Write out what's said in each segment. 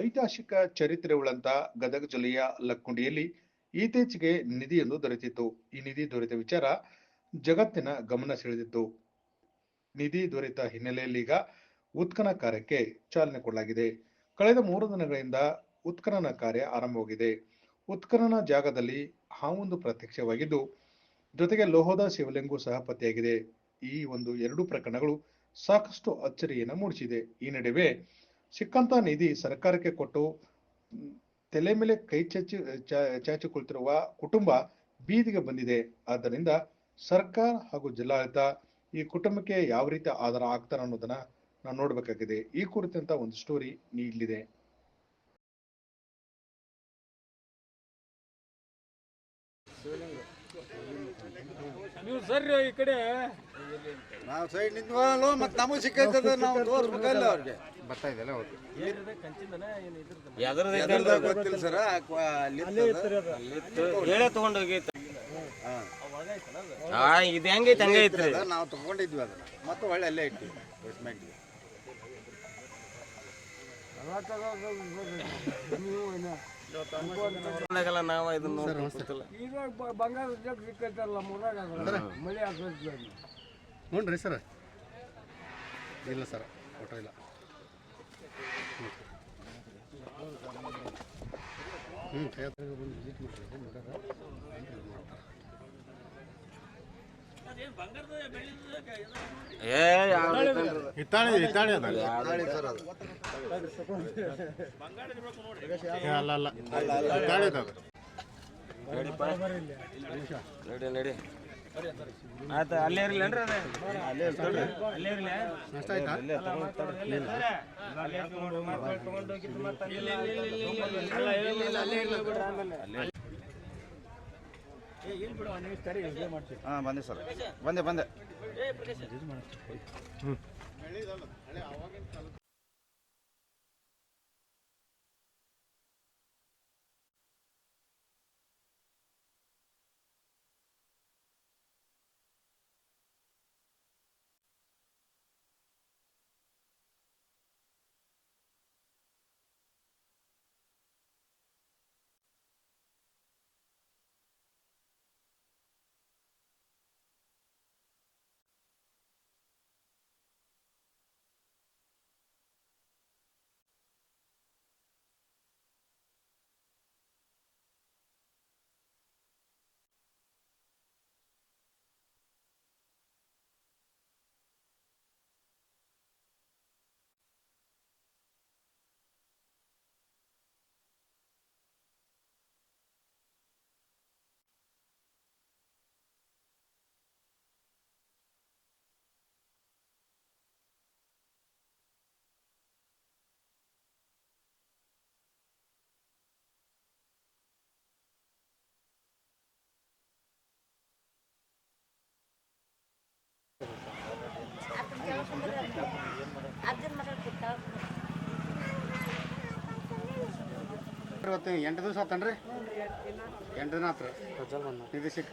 ಐತಿಹಾಸಿಕ ಚರಿತ್ರೆ ಉಳ್ಳಂತ ಗದಗ ಜಿಲ್ಲೆಯ ಲಕ್ಕುಂಡಿಯಲ್ಲಿ ಇತ್ತೀಚೆಗೆ ನಿಧಿಯೊಂದು ದೊರೆತಿತ್ತು. ಈ ನಿಧಿ ದೊರೆತ ವಿಚಾರ ಜಗತ್ತಿನ ಗಮನ ಸೆಳೆದಿತ್ತು. ನಿಧಿ ದೊರೆತ ಹಿನ್ನೆಲೆಯಲ್ಲಿ ಈಗ ಉತ್ಖನ ಕಾರ್ಯಕ್ಕೆ ಚಾಲನೆ ಕೊಡಲಾಗಿದೆ. ಕಳೆದ ಮೂರು ದಿನಗಳಿಂದ ಉತ್ಖನನ ಕಾರ್ಯ ಆರಂಭವಾಗಿದೆ. ಉತ್ಖನನ ಜಾಗದಲ್ಲಿ ಹಾವೊಂದು ಪ್ರತ್ಯಕ್ಷವಾಗಿದ್ದು, ಜೊತೆಗೆ ಲೋಹದ ಶಿವಲಿಂಗು ಸಹ ಪತ್ತೆಯಾಗಿದೆ. ಈ ಒಂದು ಎರಡು ಪ್ರಕರಣಗಳು ಸಾಕಷ್ಟು ಅಚ್ಚರಿಯನ್ನು ಮೂಡಿಸಿದೆ. ಈ ನಡುವೆ ಸಿಕ್ಕಂತ ನಿಧಿ ಸರ್ಕಾರಕ್ಕೆ ಕೊಟ್ಟು ತಲೆ ಮೇಲೆ ಕೈ ಚಚ್ಚಿ ಚಾ- ಚಾಚಿ ಕುಳಿತಿರುವ ಕುಟುಂಬ ಬೀದಿಗೆ ಬಂದಿದೆ. ಆದ್ದರಿಂದ ಸರ್ಕಾರ ಹಾಗೂ ಜಿಲ್ಲಾಡಳಿತ ಈ ಕುಟುಂಬಕ್ಕೆ ಯಾವ ರೀತಿ ಆಧಾರ ಆಗ್ತಾರೆ ಅನ್ನೋದನ್ನ ನಾವು ನೋಡಬೇಕಾಗಿದೆ. ಈ ಕುರಿತಂತ ಒಂದು ಸ್ಟೋರಿ ಇಲ್ಲಿದೆ ನೀವು ಸರ್ ಈ ಕಡೆ. ನಾವು ಸೈಡ್ ನಿಂತ್ಕೊಳ್ಳೋ ಮತ್ತೆ ನಮಗೆ ಸಿಕ್ಕೈತದ ನಾವು ತೋರಿಸ್ಬೇಕಲ್ಲ ಅವ್ರಿಗೆ. ಬರ್ತಾ ಇದೆಯಲ್ಲ ಹೌದು ಎದ್ರದ್ದು ಗೊತ್ತಿಲ್ಲ ಸರ್ ಹೇಳೇ ತಗೊಂಡೋಗೈತೆ ಹಾಂ. ಇದು ಹೆಂಗೈತೆ ಹಂಗೈತ್ರಿ ನಾವು ತಗೊಂಡಿದ್ವಿ ಅದನ್ನ. ಮತ್ತೆ ಒಳ್ಳೆ ಅಲ್ಲೇ ಇಟ್ಟಿವಿ ಬೇಸ್ಮೆಂಟ್ಗೆ ನಾವು ಇದನ್ನ ಬಂಗಾರ ಮಳೆ ಆಗ್ತೈತೆ ನೋಡ್ರಿ ಸರ್. ಇಲ್ಲ ಸರ್ ಫೋಟೋ ಇಲ್ಲ. ಹ್ಞೂ ಬಂದು ವಿಸಿಟ್ ಯಾವ್ದೈತೆ ಹಿತ್ತಾಳಿ ಹಿತ್ತಾಳಿ ಅದ. ಅಲ್ಲ ಅಲ್ಲ. ಹಿತ್ತಾಳಿ ಅದ. ನಡಿ ನಡಿ ಆಯ್ತು, ಅಲ್ಲೇ ಇರ್ಲೇನ್ರಿ ಅದೇ. ಅಲ್ಲೇ ಇರ್ತಲ್ರಿ ಅಲ್ಲೇ ಇರಲಿ ನಷ್ಟ ಆಯ್ತಾ ಹಾಂ ಬಂದೆ ಸರ್. ಬಂದೆ ಬಂದೆ. ಇವತ್ತು ಎಂಟು ದಿವಸ ಆತನ್ರಿ? ಎಂಟು ದಿನ ಆತ್ರ. ಇದು ಸಿಕ್ಕ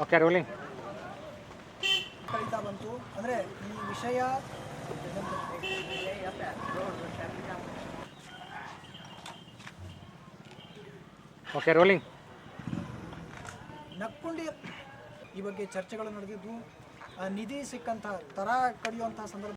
ಓಕೆ ರೋಲಿಂಗ್ ಕಳೀತಾ ಬಂತು. ಅಂದರೆ ಈ ವಿಷಯ ಓಕೆ ರೋಲಿಂಗ್ ನಕ್ಕೊಂಡಿ ಈ ಬಗ್ಗೆ ಚರ್ಚೆಗಳು ನಡೆದಿದ್ದು ಆ, ನಿಧಿ ಸಿಕ್ಕಂತಹ ತರ ಕಡಿಯುವಂತಹ ಸಂದರ್ಭ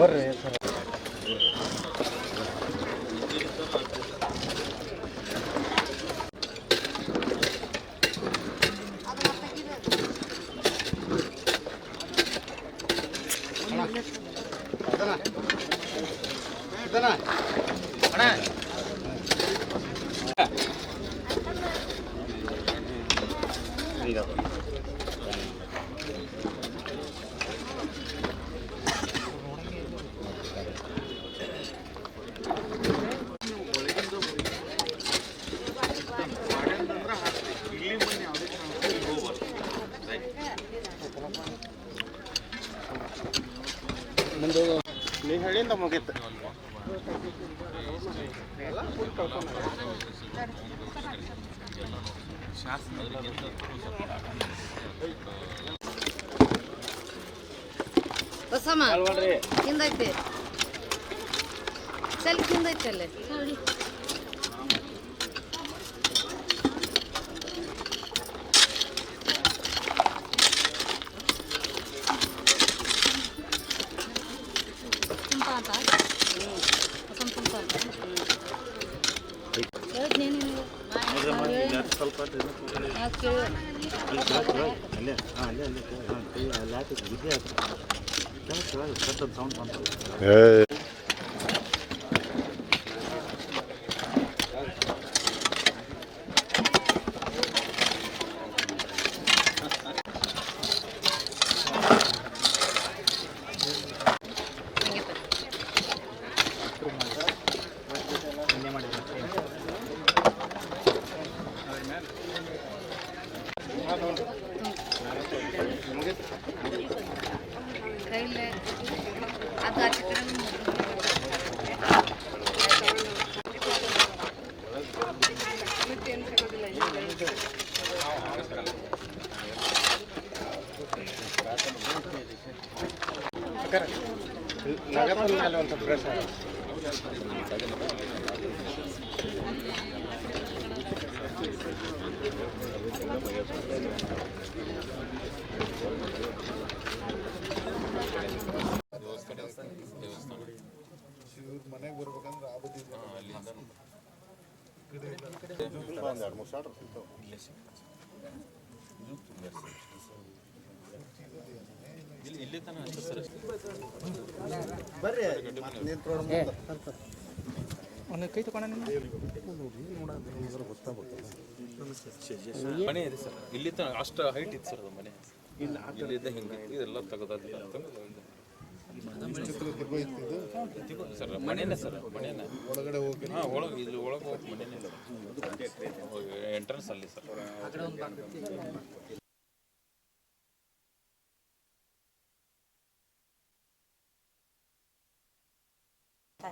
ನೀ ಹೇಳಿಂದ ಮುಗೀತು. ಬಸಮ್ಮ ಹಿಂದೈತಿ. ಸ್ವಲ್ಪ ಹಿಂದೈತಿ ಅಲ್ಲಿ ನೋಡಿ ತುಂಬ ಅಂತ ಬಸಮ್ಮ ತುಂಬ ಅಂತ ಹೇಳಿದ್ನಿ ನಿನಗೆ ಯಾಕೆ ಸೌಂಡ್ ಹಿಂಗೆ ನಗರದ ಮೇಲೆ ಒಂದು ಪ್ರೆಸ್ ಮನೆ ಇದೆ ಸರ್ ಇಲ್ಲಿ ತನ ಅಷ್ಟು ಹೈಟ್ ಇತ್ತು ಸರ್ ಅದು ಮನೆ ಇಲ್ಲಿದ್ದ ಹಿಂಗೆ ಇದೆಲ್ಲ ತೆಗೆದ ಸರ್ ಮನೇನೆ ಸರ್ ಮನೇನೆ ಒಳಗಡೆ ಹೋಗಿ ಹಾಂ ಒಳಗೆ ಇಲ್ಲಿ ಒಳಗೆ ಹೋಗಿ ಮನೇನೆ ಎಂಟ್ರೆನ್ಸ್ ಅಲ್ಲಿ ಸರ್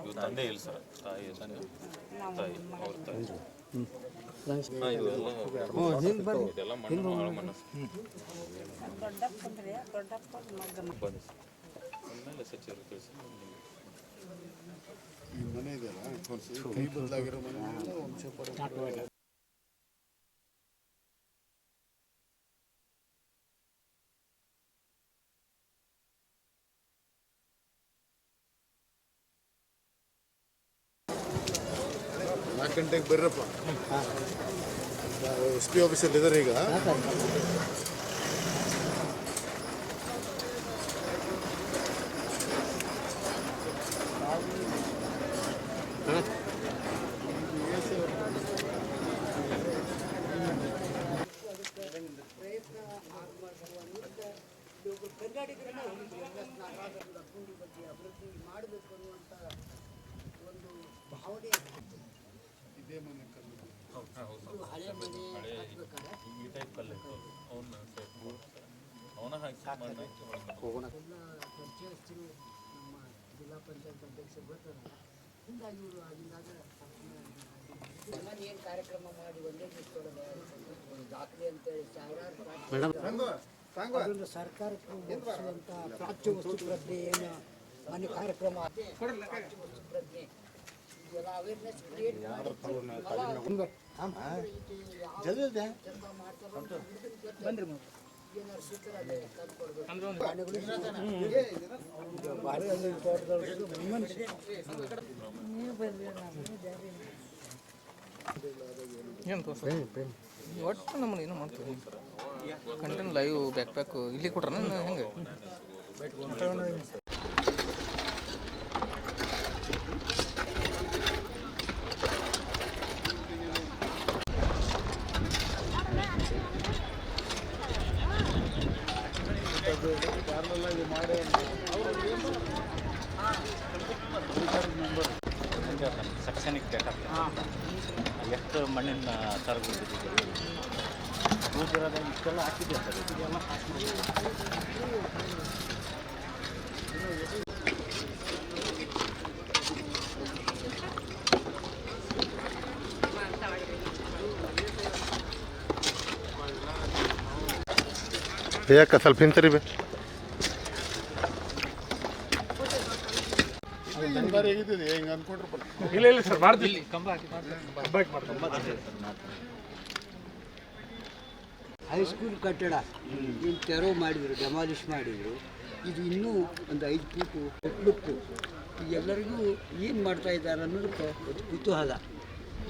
ಇವ್ರ ತಂದೆ ಇಲ್ಲ ಸರ್. ತಾಯಿ ತಾಯಿ ಅವ್ರ ತಾಯಿ. ಹಾಂ ಇವೆಲ್ಲ ಇದೆಲ್ಲ ಮಣ್ಣು ಹಾಳು ಮಣ್ಣು. ಬನ್ನಿ ಸರ್. ಆಮೇಲೆ ಸಚಿವರು ತಿಳಿಸಿ ಮನೆ ಇದೆಯಲ್ಲ ಕೈ ಬದಲಾಗಿರೋ ಮನೆ. ಒಂದು ನಾಲ್ಕು ಗಂಟೆಗೆ ಬರ್ರಪ್ಪ ಎಸ್ ಪಿ ಆಫೀಸಲ್ಲಿ ಇದ್ದಾರೆ ಈಗ ಕರ್ನಾಟಕದಲ್ಲಿ ಅಭಿವೃದ್ಧಿ ಮಾಡಬೇಕು ಈ ಟೈಪ್ ಕಲ್ಲು ಇತ್ತು ಅವನ್ನ ಅವನ ಹಾಕಿ ಮಣ್ಣು ಹಾಕಿ ಹೊಡ್ಕೊಂಡು ಅದೊಂದು ಸರ್ಕಾರಕ್ಕೆ ಮುಗಿಸುವಂಥ ಪ್ರಾಚ್ಯ ವಸ್ತು ಪ್ರಜ್ಞೆ ಏನು ಮನೆ ಕಾರ್ಯಕ್ರಮ ಪ್ರಾಚ್ಯ ವಸ್ತು ಪ್ರಜ್ಞೆ. ಇದೆಲ್ಲ ಅವೇರ್ನೆಸ್ ಕ್ರಿಯೇಟ್ ಬನ್ರಿ ಏನು ತೋರ್ಸ? ಒಟ್ಟು ನಮ್ಮನ್ನ ಏನು ಮಾಡ್ತೀವಿ ಕಂಟೆಂಟ್ ಲೈವ್ ಬ್ಯಾಕ್ ಪ್ಯಾಕ್ ಇಲ್ಲಿ ಕೊಟ್ರ ಹೆಂಗೆ ಸೆಕ್ಷನಿಗೆ ಬೇಕಾಗ್ತದೆ ಎಷ್ಟು ಮಣ್ಣಿನ ತರಗೊಟ್ಟಿದ್ದೀವಿ ಕೂದಿರೋದ ಇಷ್ಟೆಲ್ಲ ಹಾಕಿದ್ದೆ ಸರ್ ಇದೆಲ್ಲ ಯಾಕೆ ಸ್ವಲ್ಪ ಹಿಂತರಿ ಬೇ ಹೆಂಗೆ ಹೈ ಹೈಸ್ಕೂಲ್ ಕಟ್ಟಡ ಏನು ತೆರವು ಮಾಡಿದ್ರು ಡೆಮಾಲಿಷ್ ಮಾಡಿದ್ರು. ಇದು ಇನ್ನೂ ಒಂದು ಐದು ಫೀಟು ಕೊಟ್ಲುಕ್ಕು ಎಲ್ಲರಿಗೂ ಏನು ಮಾಡ್ತಾ ಇದ್ದಾರೆ ಅನ್ನೋದಕ್ಕೆ ಒಂದು ಕುತೂಹಲ.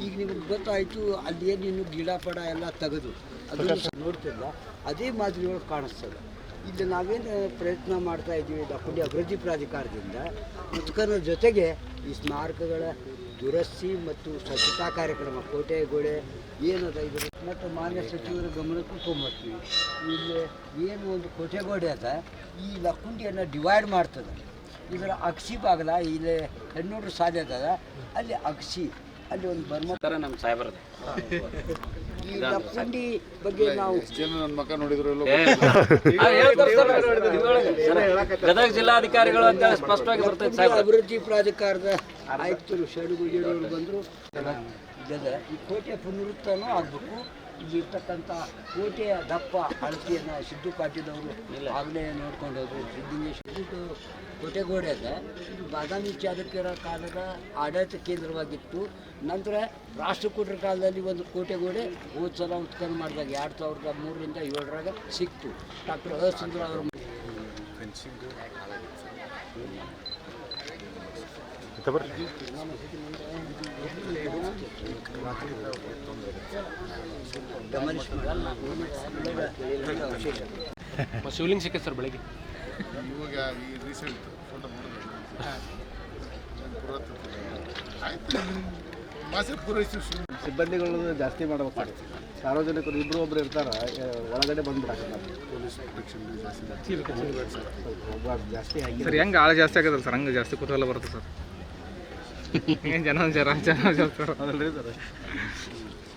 ಈಗ ನಿಮಗೆ ಗೊತ್ತಾಯಿತು ಅಲ್ಲಿ ಏನು ಇನ್ನು ಗಿಡ ಪಡ ಎಲ್ಲ ತೆಗೆದು. ಅದನ್ನು ನೋಡ್ತಿಲ್ಲ ಅದೇ ಮಾದರಿಯೊಳಗೆ ಒಳಗೆ ಕಾಣಿಸ್ತದೆ. ಇಲ್ಲಿ ನಾವೇನು ಪ್ರಯತ್ನ ಮಾಡ್ತಾ ಇದ್ದೀವಿ ದಾಖಲೆ ಅಭಿವೃದ್ಧಿ ಪ್ರಾಧಿಕಾರದಿಂದ. ಮುತ್ಕನ ಜೊತೆಗೆ ಈ ಸ್ಮಾರಕಗಳ ದುರಸ್ತಿ ಮತ್ತು ಸ್ವಚ್ಛತಾ ಕಾರ್ಯಕ್ರಮ ಕೋಟೆ ಗೋಡೆ ಏನದ ಇದು? ಮತ್ತು ಮಾನ್ಯ ಸಚಿವರ ಗಮನಕ್ಕೂ ತೊಗೊಂಬರ್ತೀವಿ. ಇಲ್ಲಿ ಏನು ಒಂದು ಕೋಟೆ ಗೋಡೆ ಅದ ಈ ಲಕ್ಕುಂಡಿಯನ್ನು ಡಿವೈಡ್ ಮಾಡ್ತದೆ. ಇದರ ಅಕ್ಷಿ ಬಾಗಲ ಇಲ್ಲಿ ಹೆಣ್ಣೂರು ಸಾಧ್ಯ ಅದ. ಅಲ್ಲಿ ಅಕ್ಷಿ ಅಲ್ಲಿ ಒಂದು ಬರ್ಮ ಥರ ನಮ್ಮ ಸಾಹೇಬ್ರದ್ದು. ಈ ಬಗ್ಗೆ ನಾವು ಗದಗ ಜಿಲ್ಲಾಧಿಕಾರಿಗಳು ಅಂತ ಸ್ಪಷ್ಟವಾಗಿ ಬರ್ತೈತೆ ಅಭಿವೃದ್ಧಿ ಪ್ರಾಧಿಕಾರದ ಆಯುಕ್ತರು ಶರಣಗುಜೇರವರು ಬಂದರು. ಗದ ಈ ಕೋಟೆ ಪುನರುತ್ಥಾನ ಆಗಬೇಕು. ಇಲ್ಲಿರ್ತಕ್ಕಂಥ ಕೋಟೆಯ ದಪ್ಪ ಅಳತೆಯನ್ನು ಸಿದ್ದು ಕಾಟಿದವರು ಅವರು ಆಗಲೇ ನೋಡ್ಕೊಂಡು ಹೋದರು ಸಿದ್ದಿಂಗೇಶ್ ಇದು ಕೋಟೆ ಗೋಡೆ ಅದ ಇದು ಬಾದಾಮಿ ಚಾಲುಕ್ಯರ ಕಾಲದ ಆಡಳಿತ ಕೇಂದ್ರವಾಗಿತ್ತು. ನಂತರ ರಾಷ್ಟ್ರಕೂಟರ ಕಾಲದಲ್ಲಿ ಒಂದು ಕೋಟೆಗೋಡೆ ಹೋದ ಸಲ ಉತ್ಖನ ಮಾಡಿದಾಗ ಎರಡು ಸಾವಿರದ ಮೂರರಿಂದ ಏಳರಾಗ ಸಿಕ್ತು. ಡಾಕ್ಟರ್ ಅಸುಂದ್ರ ಅವರು ಅವಶೇಷ ಶಿವಲಿಂಗ್ ಸಿಕ್ಕ ಸರ್ ಬೆಳಿಗ್ಗೆ. ಇವಾಗ ಈ ರೀಸೆಂಟ್ ಫೋಟೋ ಆಯ್ತು. ಮಾಸೆ ಪೂರೈಸಿ ಸಿಬ್ಬಂದಿಗಳನ್ನು ಜಾಸ್ತಿ ಮಾಡಬೇಕು ಸಾರ್ವಜನಿಕರು ಇಬ್ಬರು ಒಬ್ರು ಇರ್ತಾರೆ. ಒಳಗಡೆ ಬಂದ್ಬಿಡಕ್ಕೆ ಜಾಸ್ತಿ ಜಾಸ್ತಿ ಆಗಿ ಸರ್ ಹೆಂಗೆ ಆಳ ಜಾಸ್ತಿ ಆಗದಲ್ಲ ಸರ್? ಹಂಗೆ ಜಾಸ್ತಿ ಕುತೂಹಲ ಬರುತ್ತೆ ಸರ್? ಏನು ಜನ ಜರ ಜನ ಸರ್.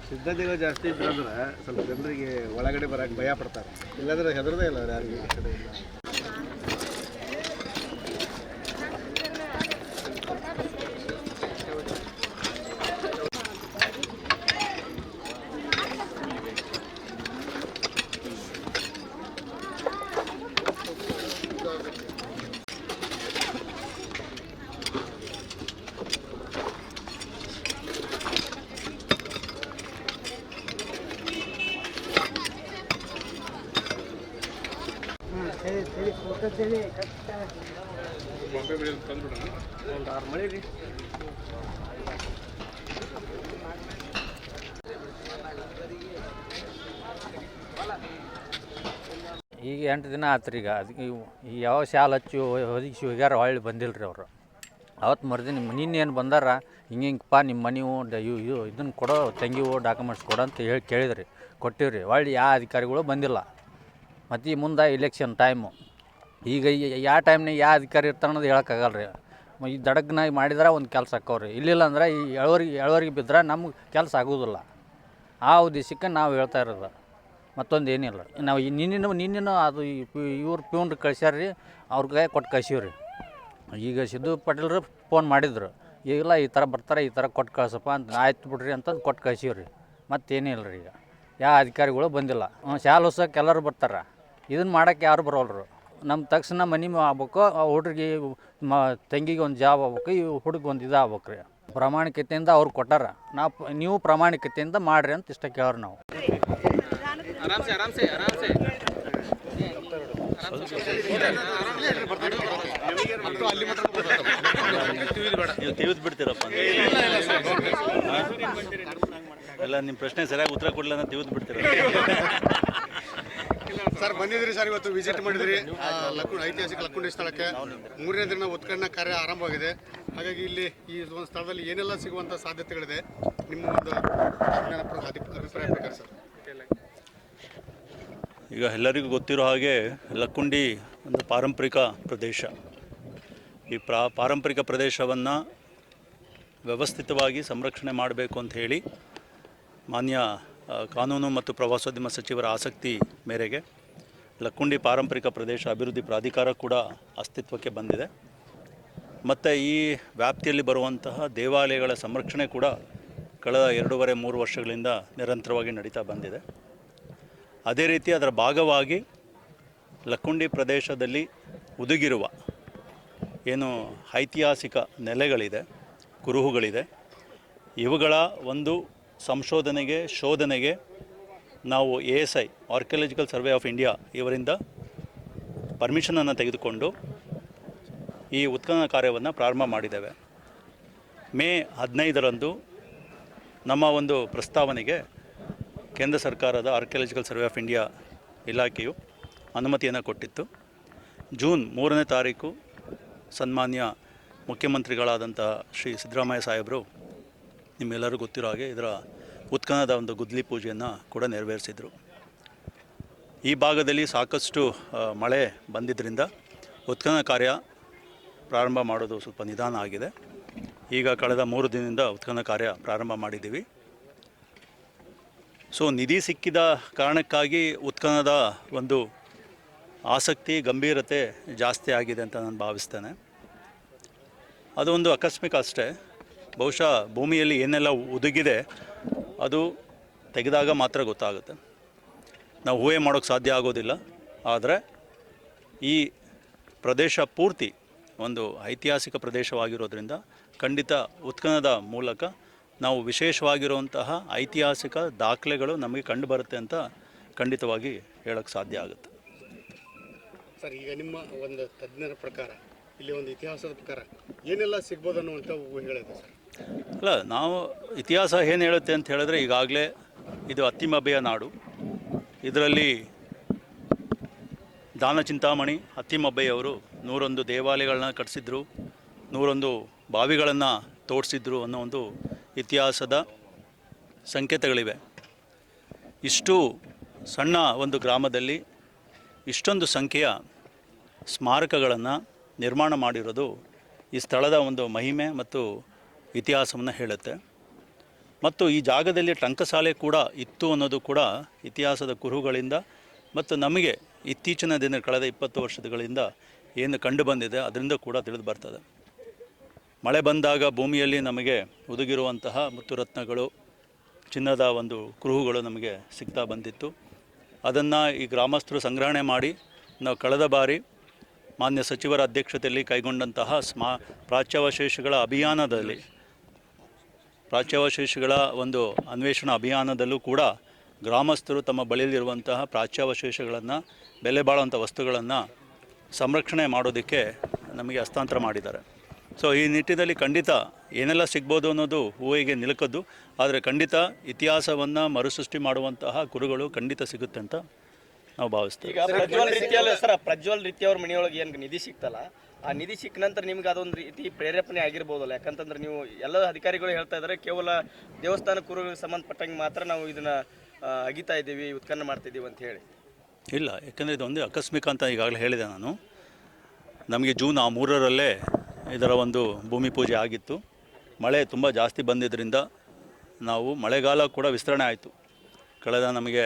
ಸಿಬ್ಬಂದಿಗಳು ಜಾಸ್ತಿ ಇದ್ರಂದ್ರೆ ಸ್ವಲ್ಪ ಜನರಿಗೆ ಒಳಗಡೆ ಬರಕ್ಕೆ ಭಯ ಪಡ್ತಾರೆ. ಇಲ್ಲಾಂದ್ರೆ ಹೆದರದೇ ಇಲ್ಲ ಅವ್ರು ಯಾರಿಗೆ ಈಗ ಎಂಟು ದಿನ ಆತ್ರಿ ಈಗ. ಅದಕ್ಕೆ ಈಗ ಯಾವ ಶಾಲೆ ಹಚ್ಚಿ ಒದಗಿಸಿ ಹೋಗ್ಯಾರ ಹೊಳ್ಳಿ ಬಂದಿಲ್ಲ ರೀ ಅವರು. ಅವತ್ತು ಮರ್ದಿನ ನಿನ್ನೆ ಏನು ಬಂದಾರ? ಹಿಂಗೆ ಹಿಂಗಪ್ಪ ನಿಮ್ಮ ಮನೆವು ಇವು ಇದು ಇದನ್ನು ಕೊಡೋ ತಂಗಿವು ಡಾಕ್ಯುಮೆಂಟ್ಸ್ ಕೊಡೋ ಅಂತ ಹೇಳಿ ಕೇಳಿದ್ರಿ. ಕೊಟ್ಟಿವ್ರಿ. ಹೊಳ್ಳಿ ಯಾವ ಅಧಿಕಾರಿಗಳು ಬಂದಿಲ್ಲ. ಮತ್ತು ಈ ಮುಂದೆ ಇಲೆಕ್ಷನ್ ಟೈಮು ಈಗ ಯಾವ ಟೈಮ್ನಾಗ ಯಾವ ಅಧಿಕಾರಿ ಇರ್ತಾನೆ ಅನ್ನೋದು ಹೇಳೋಕ್ಕಾಗಲ್ಲ ರೀ ಈ ದಡಗ್ನಾಗಿ ಮಾಡಿದ್ರೆ ಒಂದು ಕೆಲಸ ಆಕ್ಕವ್ರಿ ಇಲ್ಲಿಲ್ಲ ಅಂದ್ರೆ ಈ ಎಳವರಿಗೆ ಎಳವರಿಗೆ ಬಿದ್ದರೆ ನಮ್ಗೆ ಕೆಲಸ ಆಗೋದಿಲ್ಲ. ಆ ಉದ್ದೇಶಕ್ಕೆ ನಾವು ಹೇಳ್ತಾ ಇರೋದು. ಮತ್ತೊಂದು ಏನಿಲ್ಲ. ನಾವು ಈ ನಿನ್ನಿನ ನಿನ್ನಿನ ಅದು ಇವ್ರು ಪ್ಯೂನ್ ಕಳ್ಸ್ಯಾರ ರೀ ಅವ್ರ ಕೈ ಕೊಟ್ಟು ಕಳ್ಸೀವಿ ರೀ ಈಗ ಸಿದ್ದು ಪಾಟೀಲ್ರು ಫೋನ್ ಮಾಡಿದ್ರು. ಈಗೆಲ್ಲ ಈ ಥರ ಬರ್ತಾರೆ, ಈ ಥರ ಕೊಟ್ಟು ಕಳ್ಸಪ್ಪ ಅಂತ ಆಯ್ತು ಬಿಡ್ರಿ ಅಂತಂದು ಕೊಟ್ಟು ಕಳ್ಸೀವಿ ರೀ ಮತ್ತೇನಿಲ್ಲ ರೀ ಈಗ. ಯಾವ ಅಧಿಕಾರಿಗಳು ಬಂದಿಲ್ಲ. ಶಾಲೆ ಹೊಸಕ್ಕೆ ಎಲ್ಲರೂ ಬರ್ತಾರೆ. ಇದನ್ನು ಮಾಡೋಕ್ಕೆ ಯಾರು ಬರೋಲ್ರು. ನಮ್ಮ ತಕ್ಷಣ ಮನೆ ಆಗ್ಬೇಕು ಆ ಹುಡುಗಿ ಮ ತಂಗಿಗೆ ಒಂದು ಜಾಬ್ ಆಗ್ಬೇಕು ಈ ಹುಡುಗ ಒಂದು ಇದು ಆಗ್ಬೇಕು ರೀ ಪ್ರಾಮಾಣಿಕತೆಯಿಂದ ಅವ್ರು ಕೊಟ್ಟಾರ. ನಾ ನೀವು ಪ್ರಾಮಾಣಿಕತೆಯಿಂದ ಮಾಡ್ರಿ ಅಂತ ಇಷ್ಟ ಕೇಳ್ರಿ ನಾವು. ಆರಾಮ್ಸೆ ಆರಾಮ್ಸೆ ಆರಾಮ್ಸೆ. ನೀವು ತೆಗೆದು ಬಿಡ್ತೀರಪ್ಪ ಎಲ್ಲ ನಿಮ್ಮ ಪ್ರಶ್ನೆ ಸರಿಯಾಗಿ ಉತ್ತರ ಕೊಡಲಿಲ್ಲ ಅಂತ ತಿಳಿದು ಬಿಡ್ತೀರ? ಸರ್ ಬಂದಿದ್ರಿ ಸರ್, ಇವತ್ತು ವಿಸಿಟ್ ಮಾಡಿದ್ರಿ ಲಕ್ಕುಂಡಿ, ಐತಿಹಾಸಿಕ ಲಕ್ಕುಂಡಿ ಸ್ಥಳಕ್ಕೆ. ಮೂರನೇ ದಿನ ಉತ್ಖನನ ಕಾರ್ಯ ಆರಂಭವಾಗಿದೆ. ಹಾಗಾಗಿ ಇಲ್ಲಿ ಈ ಒಂದು ಸ್ಥಳದಲ್ಲಿ ಏನೆಲ್ಲ ಸಿಗುವಂಥ ಸಾಧ್ಯತೆಗಳಿದೆ? ನಿಮ್ಮ ಒಂದು ಅಭಿಪ್ರಾಯ ಪ್ರಕಾರ ಸರ್. ಈಗ ಎಲ್ಲರಿಗೂ ಗೊತ್ತಿರೋ ಹಾಗೆ ಲಕ್ಕುಂಡಿ ಒಂದು ಪಾರಂಪರಿಕ ಪ್ರದೇಶ. ಈ ಪ್ರಾ, ಪಾರಂಪರಿಕ ಪ್ರದೇಶವನ್ನು ವ್ಯವಸ್ಥಿತವಾಗಿ ಸಂರಕ್ಷಣೆ ಮಾಡಬೇಕು ಅಂತ ಹೇಳಿ ಮಾನ್ಯ ಕಾನೂನು ಮತ್ತು ಪ್ರವಾಸೋದ್ಯಮ ಸಚಿವರ ಆಸಕ್ತಿ ಮೇರೆಗೆ ಲಕ್ಕುಂಡಿ ಪಾರಂಪರಿಕ ಪ್ರದೇಶ ಅಭಿವೃದ್ಧಿ ಪ್ರಾಧಿಕಾರ ಕೂಡ ಅಸ್ತಿತ್ವಕ್ಕೆ ಬಂದಿದೆ. ಮತ್ತು ಈ ವ್ಯಾಪ್ತಿಯಲ್ಲಿ ಬರುವಂತಹ ದೇವಾಲಯಗಳ ಸಂರಕ್ಷಣೆ ಕೂಡ ಕಳೆದ ಎರಡೂವರೆ ಮೂರು ವರ್ಷಗಳಿಂದ ನಿರಂತರವಾಗಿ ನಡೀತಾ ಬಂದಿದೆ. ಅದೇ ರೀತಿ ಅದರ ಭಾಗವಾಗಿ ಲಕ್ಕುಂಡಿ ಪ್ರದೇಶದಲ್ಲಿ ಉದುಗಿರುವ ಏನು ಐತಿಹಾಸಿಕ ನೆಲೆಗಳಿದೆ, ಕುರುಹುಗಳಿದೆ. ಇವುಗಳ ಒಂದು ಸಂಶೋಧನೆಗೆ, ಶೋಧನೆಗೆ ನಾವು A S I archaeological survey of India ಇವರಿಂದ ಪರ್ಮಿಷನನ್ನು ತೆಗೆದುಕೊಂಡು ಈ ಉತ್ಖನನ ಕಾರ್ಯವನ್ನು ಪ್ರಾರಂಭ ಮಾಡಿದ್ದೇವೆ. ಮೇ ಹದಿನೈದರಂದು ನಮ್ಮ ಒಂದು ಪ್ರಸ್ತಾವನೆಗೆ ಕೇಂದ್ರ ಸರ್ಕಾರದ ಆರ್ಕಿಯಾಲಜಿಕಲ್ ಸರ್ವೆ ಆಫ್ ಇಂಡಿಯಾ ಇಲಾಖೆಯು ಅನುಮತಿಯನ್ನು ಕೊಟ್ಟಿತ್ತು. ಜೂನ್ ಮೂರನೇ ತಾರೀಕು ಸನ್ಮಾನ್ಯ ಮುಖ್ಯಮಂತ್ರಿಗಳಾದಂಥ ಶ್ರೀ ಸಿದ್ದರಾಮಯ್ಯ ಸಾಹೇಬರು ನಿಮ್ಮೆಲ್ಲರೂ ಗೊತ್ತಿರೋ ಹಾಗೆ ಇದರ ಉತ್ಖನದ ಒಂದು ಗುದ್ಲಿ ಪೂಜೆಯನ್ನು ಕೂಡ ನೆರವೇರಿಸಿದರು. ಈ ಭಾಗದಲ್ಲಿ ಸಾಕಷ್ಟು ಮಳೆ ಬಂದಿದ್ದರಿಂದ ಉತ್ಖನ ಕಾರ್ಯ ಪ್ರಾರಂಭ ಮಾಡೋದು ಸ್ವಲ್ಪ ನಿಧಾನ ಆಗಿದೆ. ಈಗ ಕಳೆದ ಮೂರು ದಿನದಿಂದ ಉತ್ಖನ ಕಾರ್ಯ ಪ್ರಾರಂಭ ಮಾಡಿದ್ದೀವಿ. ಸೊ ನಿಧಿ ಸಿಕ್ಕಿದ ಕಾರಣಕ್ಕಾಗಿ ಉತ್ಖನದ ಒಂದು ಆಸಕ್ತಿ, ಗಂಭೀರತೆ ಜಾಸ್ತಿ ಆಗಿದೆ ಅಂತ ನಾನು ಭಾವಿಸ್ತೇನೆ. ಅದೊಂದು ಆಕಸ್ಮಿಕ ಅಷ್ಟೇ. ಬಹುಶಃ ಭೂಮಿಯಲ್ಲಿ ಏನೆಲ್ಲ ಉದುಗಿದೆ, ಅದು ತೆಗೆದಾಗ ಮಾತ್ರ ಗೊತ್ತಾಗುತ್ತೆ. ನಾವು ಊಹೆ ಮಾಡೋಕ್ಕೆ ಸಾಧ್ಯ ಆಗೋದಿಲ್ಲ, ಆದರೆ ಈ ಪ್ರದೇಶ ಪೂರ್ತಿ ಒಂದು ಐತಿಹಾಸಿಕ ಪ್ರದೇಶವಾಗಿರೋದ್ರಿಂದ ಖಂಡಿತ ಉತ್ಖನದ ಮೂಲಕ ನಾವು ವಿಶೇಷವಾಗಿರುವಂತಹ ಐತಿಹಾಸಿಕ ದಾಖಲೆಗಳು ನಮಗೆ ಕಂಡು ಬರುತ್ತೆ ಅಂತ ಖಂಡಿತವಾಗಿ ಹೇಳೋಕ್ಕೆ ಸಾಧ್ಯ ಆಗುತ್ತೆ. ಸರ್, ಈಗ ನಿಮ್ಮ ಒಂದು ತಜ್ಞರ ಪ್ರಕಾರ, ಇಲ್ಲಿ ಒಂದು ಇತಿಹಾಸದ ಪ್ರಕಾರ ಏನೆಲ್ಲ ಸಿಗ್ಬೋದು ಅನ್ನುವಂಥ ಹೇಳಿದೆ ಸರ್? ಅಲ್ಲ, ನಾವು ಇತಿಹಾಸ ಏನು ಹೇಳುತ್ತೆ ಅಂತ ಹೇಳಿದ್ರೆ ಈಗಾಗಲೇ ಇದು ಅತ್ತಿಮಬ್ಬೆಯ ನಾಡು. ಇದರಲ್ಲಿ ದಾನ ಚಿಂತಾಮಣಿ ಅತ್ತಿಮಬ್ಬೆಯವರು ನೂರೊಂದು ದೇವಾಲಯಗಳನ್ನ ಕಟ್ಟಿಸಿದ್ರು ನೂರೊಂದು ಬಾವಿಗಳನ್ನು ತೋಡಿಸಿದ್ರು ಅನ್ನೋ ಒಂದು ಇತಿಹಾಸದ ಸಂಕೇತಗಳಿವೆ. ಇಷ್ಟು ಸಣ್ಣ ಒಂದು ಗ್ರಾಮದಲ್ಲಿ ಇಷ್ಟೊಂದು ಸಂಖ್ಯೆಯ ಸ್ಮಾರಕಗಳನ್ನು ನಿರ್ಮಾಣ ಮಾಡಿರೋದು ಈ ಸ್ಥಳದ ಒಂದು ಮಹಿಮೆ ಮತ್ತು ಇತಿಹಾಸವನ್ನು ಹೇಳುತ್ತೆ. ಮತ್ತು ಈ ಜಾಗದಲ್ಲಿ ಟಂಕಸಾಲೆ ಕೂಡ ಇತ್ತು ಅನ್ನೋದು ಕೂಡ ಇತಿಹಾಸದ ಕುರುಹುಗಳಿಂದ ಮತ್ತು ನಮಗೆ ಇತ್ತೀಚಿನ ದಿನ ಕಳೆದ ಇಪ್ಪತ್ತು ವರ್ಷಗಳಿಂದ ಏನು ಕಂಡು ಬಂದಿದೆ ಅದರಿಂದ ಕೂಡ ತಿಳಿದು ಬರ್ತದೆ. ಮಳೆ ಬಂದಾಗ ಭೂಮಿಯಲ್ಲಿ ನಮಗೆ ಒದಗಿರುವಂತಹ ಮುತ್ತುರತ್ನಗಳು ಚಿನ್ನದ ಒಂದು ಕುರುಹುಗಳು ನಮಗೆ ಸಿಗ್ತಾ ಬಂದಿತ್ತು. ಅದನ್ನು ಈ ಗ್ರಾಮಸ್ಥರು ಸಂಗ್ರಹಣೆ ಮಾಡಿ ನಾವು ಕಳೆದ ಬಾರಿ ಮಾನ್ಯ ಸಚಿವರ ಅಧ್ಯಕ್ಷತೆಯಲ್ಲಿ ಕೈಗೊಂಡಂತಹ ಸ್ಮಾ ಪ್ರಾಚ್ಯಾವಶೇಷಗಳ ಅಭಿಯಾನದಲ್ಲಿ ಪ್ರಾಚ್ಯಾವಶೇಷಗಳ ಒಂದು ಅನ್ವೇಷಣಾ ಅಭಿಯಾನದಲ್ಲೂ ಕೂಡ ಗ್ರಾಮಸ್ಥರು ತಮ್ಮ ಬಳಿಯಲ್ಲಿರುವಂತಹ ಪ್ರಾಚ್ಯಾವಶೇಷಗಳನ್ನು, ಬೆಲೆ ಬಾಳುವಂಥ ವಸ್ತುಗಳನ್ನು ಸಂರಕ್ಷಣೆ ಮಾಡೋದಕ್ಕೆ ನಮಗೆ ಹಸ್ತಾಂತರ ಮಾಡಿದ್ದಾರೆ. ಸೊ ಈ ನಿಟ್ಟಿನಲ್ಲಿ ಖಂಡಿತ ಏನೆಲ್ಲ ಸಿಗ್ಬೋದು ಅನ್ನೋದು ಹೂವಿಗೆ ನಿಲುಕದ್ದು, ಆದರೆ ಖಂಡಿತ ಇತಿಹಾಸವನ್ನು ಮರುಸೃಷ್ಟಿ ಮಾಡುವಂತಹ ಕುರುಗಳು ಖಂಡಿತ ಸಿಗುತ್ತೆ ಅಂತ ನಾವು ಭಾವಿಸ್ತೀವಿ. ಪ್ರಜ್ವಲ್ ರೀತಿಯಲ್ಲಿ ಸರ್, ಪ್ರಜ್ವಲ್ ರೀತಿಯವ್ರ ಮನೆಯೊಳಗೆ ಏನು ನಿಧಿ ಸಿಕ್ತಲ್ಲ ಆ ನಿಧಿ ಸಿಕ್ಕ ನಂತರ ನಿಮ್ಗೆ ಅದೊಂದು ರೀತಿ ಪ್ರೇರೇಪಣೆ ಆಗಿರ್ಬೋದಲ್ಲ? ಯಾಕಂತಂದ್ರೆ ನೀವು ಎಲ್ಲ ಅಧಿಕಾರಿಗಳು ಹೇಳ್ತಾ ಇದ್ದಾರೆ, ಕೇವಲ ದೇವಸ್ಥಾನ ಕುರುಗಳಿಗೆ ಸಂಬಂಧಪಟ್ಟಂಗೆ ಮಾತ್ರ ನಾವು ಇದನ್ನ ಅಗಿತಾ ಇದ್ದೀವಿ, ಉತ್ಖನ್ನ ಮಾಡ್ತಾ ಇದ್ದೀವಿ ಅಂತ ಹೇಳಿ. ಇಲ್ಲ, ಯಾಕಂದರೆ ಒಂದು ಆಕಸ್ಮಿಕ ಅಂತ ಈಗಾಗಲೇ ಹೇಳಿದೆ ನಾನು. ನಮಗೆ ಜೂನ್ ಆ ಮೂರರಲ್ಲೇ ಇದರ ಒಂದು ಭೂಮಿ ಪೂಜೆ ಆಗಿತ್ತು. ಮಳೆ ತುಂಬ ಜಾಸ್ತಿ ಬಂದಿದ್ದರಿಂದ ನಾವು ಮಳೆಗಾಲ ಕೂಡ ವಿಸ್ತರಣೆ ಆಯಿತು. ಕಳೆದ ನಮಗೆ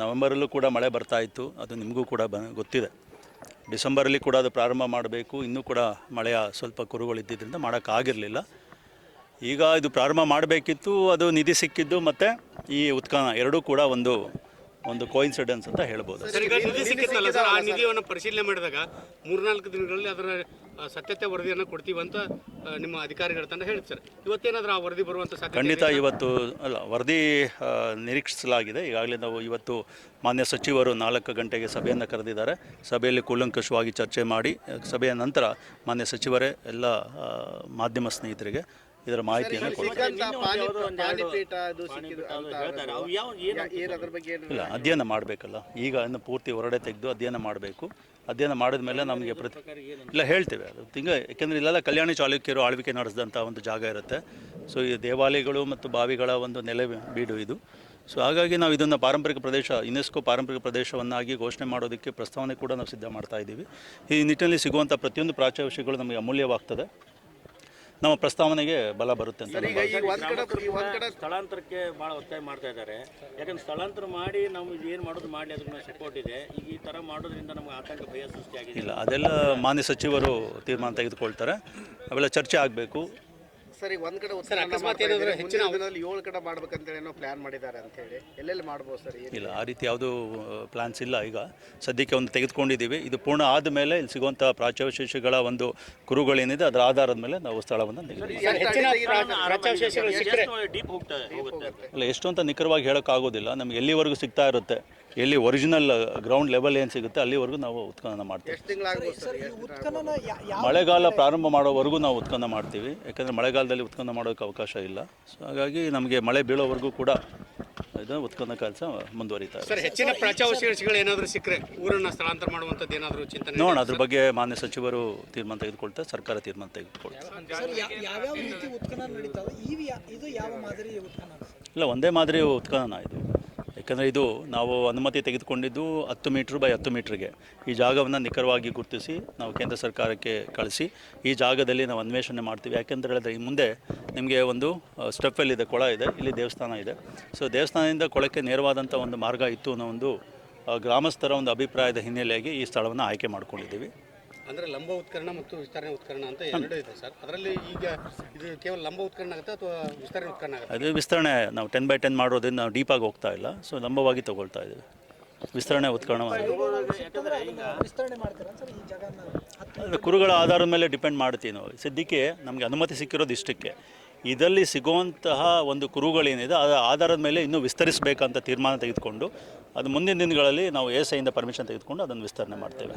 ನವೆಂಬರಲ್ಲೂ ಕೂಡ ಮಳೆ ಬರ್ತಾ ಇತ್ತು. ಅದು ನಿಮಗೂ ಕೂಡ ಬ, ಗೊತ್ತಿದೆ. ಡಿಸೆಂಬರಲ್ಲಿ ಕೂಡ ಅದು ಪ್ರಾರಂಭ ಮಾಡಬೇಕು. ಇನ್ನೂ ಕೂಡ ಮಳೆಯ ಸ್ವಲ್ಪ ಕುರುಗಳಿದ್ದರಿಂದ ಮಾಡೋಕ್ಕಾಗಿರಲಿಲ್ಲ. ಈಗ ಇದು ಪ್ರಾರಂಭ ಮಾಡಬೇಕಿತ್ತು, ಅದು ನಿಧಿ ಸಿಕ್ಕಿದ್ದು ಮತ್ತು ಈ ಉತ್ಖನನ ಎರಡೂ ಕೂಡ ಒಂದು ಒಂದು ಕೋಇನ್ಸಿಡೆನ್ಸ್ ಅಂತ ಹೇಳ್ಬೋದು. ಪರಿಶೀಲನೆ ಮಾಡಿದಾಗ ಮೂರ್ನಾಲ್ಕು ದಿನಗಳಲ್ಲಿ ಅದರ ಸತ್ಯತೆ ವರದಿಯನ್ನು ಕೊಡ್ತೀವಿ ಅಂತ ನಿಮ್ಮ ಅಧಿಕಾರಿಗಳ ತಂಡ ಹೇಳಿ ಸರ್. ಇವತ್ತೇನಾದರೂ ಆ ವರದಿ ಬರುವಂಥ ಸಾಧ್ಯತೆ ಖಂಡಿತ ಇವತ್ತು ಅಲ್ಲ ವರದಿ ನಿರೀಕ್ಷಿಸಲಾಗಿದೆ. ಈಗಾಗಲೇ ನಾವು ಇವತ್ತು ಮಾನ್ಯ ಸಚಿವರು ನಾಲ್ಕು ಗಂಟೆಗೆ ಸಭೆಯನ್ನು ಕರೆದಿದ್ದಾರೆ. ಸಭೆಯಲ್ಲಿ ಕೂಲಂಕಷವಾಗಿ ಚರ್ಚೆ ಮಾಡಿ ಸಭೆಯ ನಂತರ ಮಾನ್ಯ ಸಚಿವರೇ ಎಲ್ಲ ಮಾಧ್ಯಮ ಸ್ನೇಹಿತರಿಗೆ ಇದರ ಮಾಹಿತಿಯನ್ನು ಕೊಡ್ತಾರೆ. ಪಾನಿಪೀಠ ಅದು ಸಿಕ್ಕಿದ್ದು ಅಂತ ಏನು ಅದ್ರ ಬಗ್ಗೆ ಏನು ಇಲ್ಲ ಅಧ್ಯಯನ ಮಾಡಬೇಕಲ್ಲ. ಈಗ ಇನ್ನು ಪೂರ್ತಿ ಹೊರಡೆ ತೆಗೆದು ಅಧ್ಯಯನ ಮಾಡಬೇಕು. ಅಧ್ಯಯನ ಮಾಡಿದ ಮೇಲೆ ನಮಗೆ ಪ್ರತಿ ಇಲ್ಲ, ಹೇಳ್ತೇವೆ. ಅದು ತಿಂಗ ಯಾಕೆಂದರೆ ಇಲ್ಲೆಲ್ಲ ಕಲ್ಯಾಣಿ ಚಾಲುಕ್ಯರು ಆಳ್ವಿಕೆ ನಡೆಸಿದಂಥ ಒಂದು ಜಾಗ ಇರುತ್ತೆ. ಸೊ ಈ ದೇವಾಲಯಗಳು ಮತ್ತು ಬಾವಿಗಳ ಒಂದು ನೆಲೆ ಬೀಡು ಇದು. ಸೊ ಹಾಗಾಗಿ ನಾವು ಇದನ್ನು ಪಾರಂಪರಿಕ ಪ್ರದೇಶ ಯುನೆಸ್ಕೋ ಪಾರಂಪರಿಕ ಪ್ರದೇಶವನ್ನಾಗಿ ಘೋಷಣೆ ಮಾಡೋದಕ್ಕೆ ಪ್ರಸ್ತಾವನೆ ಕೂಡ ನಾವು ಸಿದ್ಧ ಮಾಡ್ತಾ ಇದ್ದೀವಿ. ಈ ನಿಟ್ಟಿನಲ್ಲಿ ಸಿಗುವಂಥ ಪ್ರತಿಯೊಂದು ಪ್ರಾಚ್ಯ ವಿಷಯಗಳು ನಮಗೆ ಅಮೂಲ್ಯವಾಗ್ತದೆ. ನಮ್ಮ ಪ್ರಸ್ತಾವನೆಗೆ ಬಲ ಬರುತ್ತೆ ಅಂತ ನಾನು ಈಗ ಈ ಒಂದ್ ಕಡೆ ಈ ಒಂದ್ ಕಡೆ ಸ್ಥಳಾಂತರಕ್ಕೆ ಬಹಳ ಒತ್ತಾಯ ಮಾಡ್ತಾ ಇದ್ದಾರೆ. ಯಾಕಂದ್ರೆ ಸ್ಥಳಾಂತರ ಮಾಡಿ ನಾವು ಏನು ಮಾಡೋದು ಮಾಡಿ ಅದನ್ನ ಸಪೋರ್ಟ್ ಇದೆ. ಈಗ ಈ ತರ ಮಾಡೋದ್ರಿಂದ ನಮ್ಗೆ ಆತಂಕ ಭಯ ಸೃಷ್ಟಿಯಾಗಿದೆ ಇಲ್ಲ ಅದೆಲ್ಲ ಮಾನ್ಯ ಸಚಿವರು ತೀರ್ಮಾನ ತೆಗೆದುಕೊಳ್ತಾರೆ. ಅವೆಲ್ಲ ಚರ್ಚೆ ಆಗಬೇಕು. ಸರಿ ಒಂದ್ ಕಡೆ ಸರ್, ಅಕಸ್ಮಾತ್ ಏನಾದ್ರು ಹೆಚ್ಚಿನ ದಿನದಲ್ಲಿ ಏಳು ಕಡೆ ಮಾಡ್ಬೇಕಂತೇಳಿ ಏನೋ ಪ್ಲಾನ್ ಮಾಡಿದ್ದಾರೆ ಅಂತ ಹೇಳಿ. ಎಲ್ಲೆಲ್ಲಿ ಮಾಡ್ಬೋದು ಸರ್ ಇಲ್ಲ ಆ ರೀತಿ ಯಾವುದೂ ಪ್ಲಾನ್ಸ್ ಇಲ್ಲ ಈಗ. ಸದ್ಯಕ್ಕೆ ಒಂದು ತೆಗೆದುಕೊಂಡಿದ್ದೀವಿ. ಇದು ಪೂರ್ಣ ಆದ ಮೇಲೆ ಇಲ್ಲಿ ಸಿಗುವಂಥ ಪ್ರಾಚ್ಯವಶೇಷಗಳ ಒಂದು ಕುರುಗಳೇನಿದೆ ಅದರ ಆಧಾರದ ಮೇಲೆ ನಾವು ಸ್ಥಳವನ್ನು ನಿಗದಿ ಹೆಚ್ಚಿನ ಪ್ರಾಚ್ಯಾವಶೇಷಗಳು ಸಿಕ್ಕರೆ ಡೀಪ್ ಇಲ್ಲ ಎಷ್ಟು ಅಂತ ನಿಖರವಾಗಿ ಹೇಳೋಕ್ಕಾಗೋದಿಲ್ಲ ನಮ್ಗೆ ಎಲ್ಲಿವರೆಗೂ ಸಿಗ್ತಾ ಇರುತ್ತೆ ಎಲ್ಲಿ ಒರಿಜಿನಲ್ ಗ್ರೌಂಡ್ ಲೆವೆಲ್ ಏನು ಸಿಗುತ್ತೆ ಅಲ್ಲಿವರೆಗೂ ನಾವು ಉತ್ಖನನ ಮಾಡ್ತೀವಿ. ಮಳೆಗಾಲ ಪ್ರಾರಂಭ ಮಾಡೋವರೆಗೂ ನಾವು ಉತ್ಖನನ ಮಾಡ್ತೀವಿ. ಯಾಕಂದರೆ ಮಳೆಗಾಲದಲ್ಲಿ ಉತ್ಖನನ ಮಾಡೋಕ್ಕೆ ಅವಕಾಶ ಇಲ್ಲ. ಸೊ ಹಾಗಾಗಿ ನಮಗೆ ಮಳೆ ಬೀಳೋವರೆಗೂ ಕೂಡ ಇದು ಉತ್ಖನನ ಕೆಲಸ ಮುಂದುವರಿತಾ ಇದೆ. ಸರ್ ಹೆಚ್ಚಿನ ಪ್ರಾಚ್ಯಾವಶೇಷಗಳು ಏನಾದರೂ ಸಿಕ್ಕರೆ ಊರನ್ನು ಸ್ಥಳಾಂತರ ಮಾಡುವಂಥದ್ದು ಏನಾದರೂ ಚಿಂತನೆ ನೋಡೋಣ ಅದ್ರ ಬಗ್ಗೆ ಮಾನ್ಯ ಸಚಿವರು ತೀರ್ಮಾನ ತೆಗೆದುಕೊಳ್ತಾರೆ ಸರ್ಕಾರ ತೀರ್ಮಾನ ತೆಗೆದುಕೊಳ್ತಾರೆ ಯಾವ್ಯಾವ ರೀತಿ ಉತ್ಖನನ ನಡೀತಾವೆ ಇದು? ಯಾವ ಮಾದರಿ ಉತ್ಖನನ? ಇಲ್ಲ ಒಂದೇ ಮಾದರಿ ಉತ್ಖನನ ಇದು. ಯಾಕಂದರೆ ಇದು ನಾವು ಅನುಮತಿ ತೆಗೆದುಕೊಂಡಿದ್ದು ಹತ್ತು ಮೀಟ್ರ್ ಬೈ ಹತ್ತು ಮೀಟ್ರಿಗೆ. ಈ ಜಾಗವನ್ನು ನಿಖರವಾಗಿ ಗುರುತಿಸಿ ನಾವು ಕೇಂದ್ರ ಸರ್ಕಾರಕ್ಕೆ ಕಳಿಸಿ ಈ ಜಾಗದಲ್ಲಿ ನಾವು ಅನ್ವೇಷಣೆ ಮಾಡ್ತೀವಿ. ಯಾಕೆಂತ ಹೇಳಿದ್ರೆ ಈ ಮುಂದೆ ನಿಮಗೆ ಒಂದು ಸ್ಟೆಪ್ಪಲ್ಲಿ ಇದೆ, ಕೊಳ ಇದೆ, ಇಲ್ಲಿ ದೇವಸ್ಥಾನ ಇದೆ. ಸೊ ದೇವಸ್ಥಾನದಿಂದ ಕೊಳಕ್ಕೆ ನೇರವಾದಂಥ ಒಂದು ಮಾರ್ಗ ಇತ್ತು ಅನ್ನೋ ಒಂದು ಗ್ರಾಮಸ್ಥರ ಒಂದು ಅಭಿಪ್ರಾಯದ ಹಿನ್ನೆಲೆಯಾಗಿ ಈ ಸ್ಥಳವನ್ನು ಆಯ್ಕೆ ಮಾಡ್ಕೊಂಡಿದ್ದೀವಿ. ಅಂದ್ರೆ ಲಂಬ ಉತ್ಕರಣ ಮತ್ತು ವಿಸ್ತರಣೆ ಉತ್ಕರಣ ಅಂತ ಎರಡು ಇದೆ ಸರ್. ಅದರಲ್ಲಿ ಈಗ ಇದು ಕೇವಲ ಲಂಬ ಉತ್ಕರಣ ಆಗುತ್ತೆ ಅಥವಾ ವಿಸ್ತರಣೆ ಉತ್ಕರಣ ಆಗುತ್ತೆ? ಅದು ವಿಸ್ತರಣೆ ನಾವು ಟೆನ್ ಬೈ ಟೆನ್ ಮಾಡೋದ್ರಿಂದ ನಾವು ಡೀಪಾಗಿ ಹೋಗ್ತಾ ಇಲ್ಲ. ಸೊ ಲಂಬವಾಗಿ ತಗೊಳ್ತಾ ಇದ್ದೀವಿ. ವಿಸ್ತರಣೆ ಉತ್ಕರಣ ಮಾಡಿ. ವಿಸ್ತರಣೆ ಮಾಡ್ತೀರಾ ಸರ್ ಈ ಜಾಗನ? ಹತ್ತು ಕುರುಗಳ ಆಧಾರದ ಮೇಲೆ ಡಿಪೆಂಡ್ ಮಾಡ್ತೀವಿ ನಾವು. ಸದ್ಯಕ್ಕೆ ನಮಗೆ ಅನುಮತಿ ಸಿಕ್ಕಿರೋದು ಇಷ್ಟಕ್ಕೆ. ಇದರಲ್ಲಿ ಸಿಗುವಂತಹ ಒಂದು ಕುರುಗಳೇನಿದೆ ಅದರ ಆಧಾರದ ಮೇಲೆ ಇನ್ನೂ ವಿಸ್ತರಿಸಬೇಕಂತ ತೀರ್ಮಾನ ತೆಗೆದುಕೊಂಡು ಅದು ಮುಂದಿನ ದಿನಗಳಲ್ಲಿ ನಾವು ಎ ಸೈಯಿಂದ ಪರ್ಮಿಷನ್ ತೆಗೆದುಕೊಂಡು ಅದನ್ನು ವಿಸ್ತರಣೆ ಮಾಡ್ತೇವೆ.